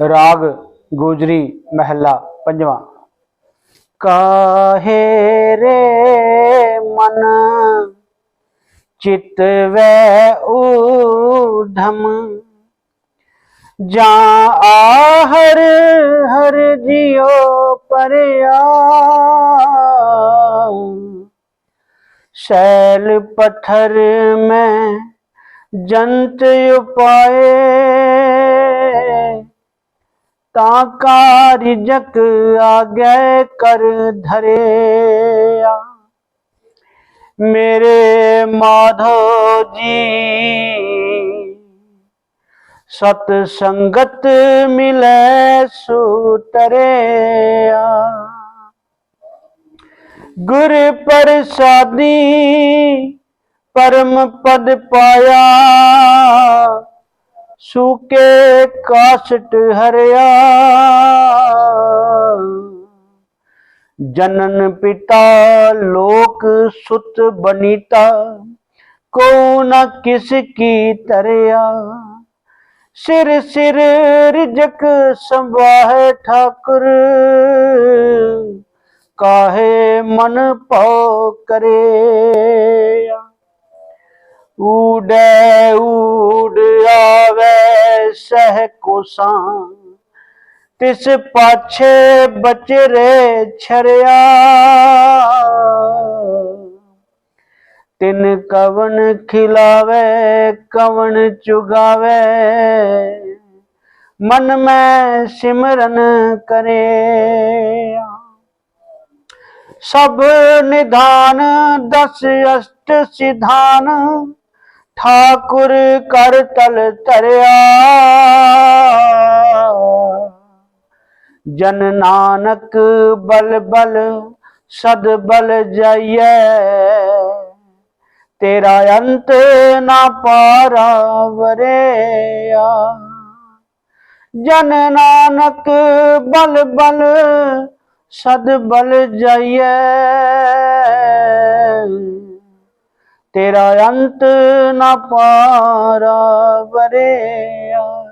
ਰਾਗ ਗੋਜਰੀ ਮਹਿਲਾ ਪੰਜਵਾਂ ਕਾਹੇ ਰੇ ਮਨ ਚਿਤ ਵੈ ਊਧਮ ਜਾਂ ਆਹਰ ਹਰ ਜਿਉ ਪਰਿਆ शैल पत्थर में जंत उपाए ਤਾਂ ਕਾਰਜਕ ਆਗੇ ਕਰ ਧਰਿਆ। ਮੇਰੇ ਮਾਧੋ ਜੀ ਸਤ ਸੰਗਤ ਮਿਲੇ ਸੁਤਰਿਆ। ਗੁਰ ਪ੍ਰਸਾਦੀ ਪਰਮ ਪਦ ਪਾਇਆ। ਸੂਕੇ ਕਾਸਟ ਹਰਿਆ। ਜਨਨ ਪਿਤਾ ਲੋਕ ਸੁਤ ਬਨੀਤਾ ਕੋ ਨਾ ਕਿਸ ਕੀ ਤਰਿਆ। ਸਿਰ ਸਿਰ ਰਿਜਕ ਸੰਵਾਹੇ ਠਾਕੁਰ, ਕਾਹੇ ਮਨ ਭਉ ਕਰੇ ਊੜੈ ਊੜ ਸਹਿ ਕੋਸਾਂ ਤਿਸ ਪਾਛੇ ਬਚਰੇ ਛਰਿਆ। ਤਿਨ ਕਵਨ ਖਿਲਾਵੇ ਕਵਨ ਚੁਗਾਵੇ। ਮਨ ਮੈਂ ਸਿਮਰਨ ਕਰੇ ਸਭ ਨਿਧਾਨ ਦਸ ਅਸ਼ਟ ਸਿਧਾਨ। ਠਾਕੁਰ ਕਰ ਤਲ ਧਰਿਆ। ਜਨ ਨਾਨਕ ਬਲ ਬਲ ਸਦ ਬਲ ਜਾਈਐ। ਤੇਰਾ ਅੰਤ ਨਾ ਪਾਰਾ ਵਰਿਆ ਜਨ ਨਾਨਕ ਬਲ ਬਲ ਸਦ ਬਲ ਜਾਈਐ। ਤੇਰਾ ਅੰਤ ਨਾ ਪਾਰਾ ਵਰਿਆ